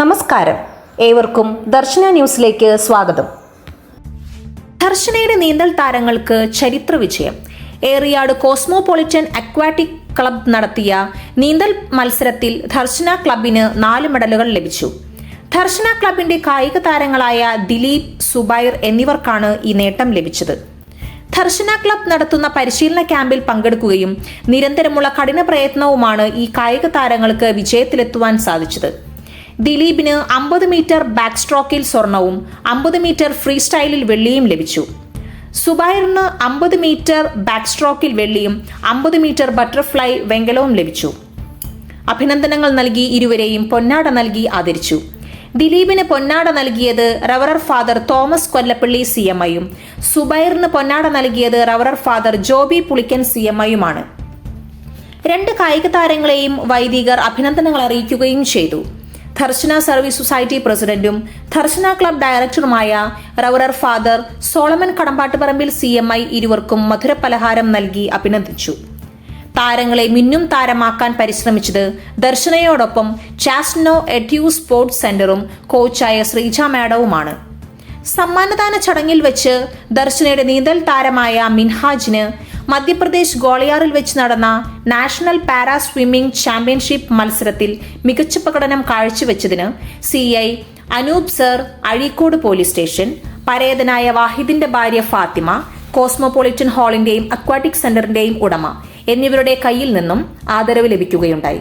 നമസ്കാരം. ഏവർക്കും ദർശന ന്യൂസിലേക്ക് സ്വാഗതം. ദർശനയുടെ നീന്തൽ താരങ്ങൾക്ക് ചരിത്ര വിജയം. ഏറിയാട് കോസ്മോപൊളിറ്റൻ അക്വാറ്റിക് ക്ലബ് നടത്തിയ നീന്തൽ മത്സരത്തിൽ ദർശന ക്ലബിന് നാല് മെഡലുകൾ ലഭിച്ചു. ദർശന ക്ലബിന്റെ കായിക താരങ്ങളായ ദിലീപ് സുബൈർ എന്നിവർക്കാണ് ഈ നേട്ടം ലഭിച്ചത്. ദർശന ക്ലബ് നടത്തുന്ന പരിശീലന ക്യാമ്പിൽ പങ്കെടുക്കുകയും നിരന്തരമുള്ള കഠിന പ്രയത്നവുമാണ് ഈ കായിക താരങ്ങൾക്ക് വിജയത്തിലെത്തുവാൻ സാധിച്ചത്. ദിലീപിന് അമ്പത് മീറ്റർ ബാക്ക് സ്ട്രോക്കിൽ സ്വർണവും അമ്പത് മീറ്റർ ഫ്രീ സ്റ്റൈലിൽ വെള്ളിയും ലഭിച്ചു. സുബൈറിന് അമ്പത് മീറ്റർ ബാക്ക് സ്ട്രോക്കിൽ വെള്ളിയും അമ്പത് മീറ്റർ ബട്ടർഫ്ലൈ വെങ്കലവും ലഭിച്ചു. അഭിനന്ദനങ്ങൾ നൽകി ഇരുവരെയും പൊന്നാട നൽകി ആദരിച്ചു. ദിലീപിന് പൊന്നാട നൽകിയത് റവറർ father Thomas Kollappally C M ഐയും സുബൈറിന് പൊന്നാട നൽകിയത് റവറർ father Joby Pulikkan C M ഐയുമാണ്. രണ്ട് കായിക താരങ്ങളെയും വൈദികർ അഭിനന്ദനങ്ങൾ അറിയിക്കുകയും ചെയ്തു. ധർശന സർവീസ് സൊസൈറ്റി പ്രസിഡന്റും ധർശന ക്ലബ് ഡയറക്ടറുമായ റവറർ father Solomon Kadambattuparambil C M I ഇരുവർക്കും മധുരപലഹാരം നൽകി അഭിനന്ദിച്ചു. താരങ്ങളെ മിന്നും താരമാക്കാൻ പരിശ്രമിച്ചത് ദർശനയോടൊപ്പം ചാസ്നോ എഡ്യൂ സ്പോർട്സ് സെന്ററും കോച്ചായ ശ്രീജ മാഡവുമാണ്. സമ്മാനദാന ചടങ്ങിൽ വെച്ച് ദർശനയുടെ നീന്തൽ താരമായ മിൻഹാജിന് മധ്യപ്രദേശ് ഗോളിയാറിൽ വെച്ച് നടന്ന നാഷണൽ പാരാ സ്വിമ്മിംഗ് ചാമ്പ്യൻഷിപ്പ് മത്സരത്തിൽ മികച്ച പ്രകടനം കാഴ്ചവെച്ചതിന് C I Anoop sir Azhikode police station പരേതനായ വാഹിദിന്റെ ഭാര്യ ഫാത്തിമ കോസ്മോപൊളിറ്റൻ ഹാളിന്റെയും അക്വാട്ടിക് സെന്ററിന്റെയും ഉടമ എന്നിവരുടെ കയ്യിൽ നിന്നും ആദരവ് ലഭിക്കുകയുണ്ടായി.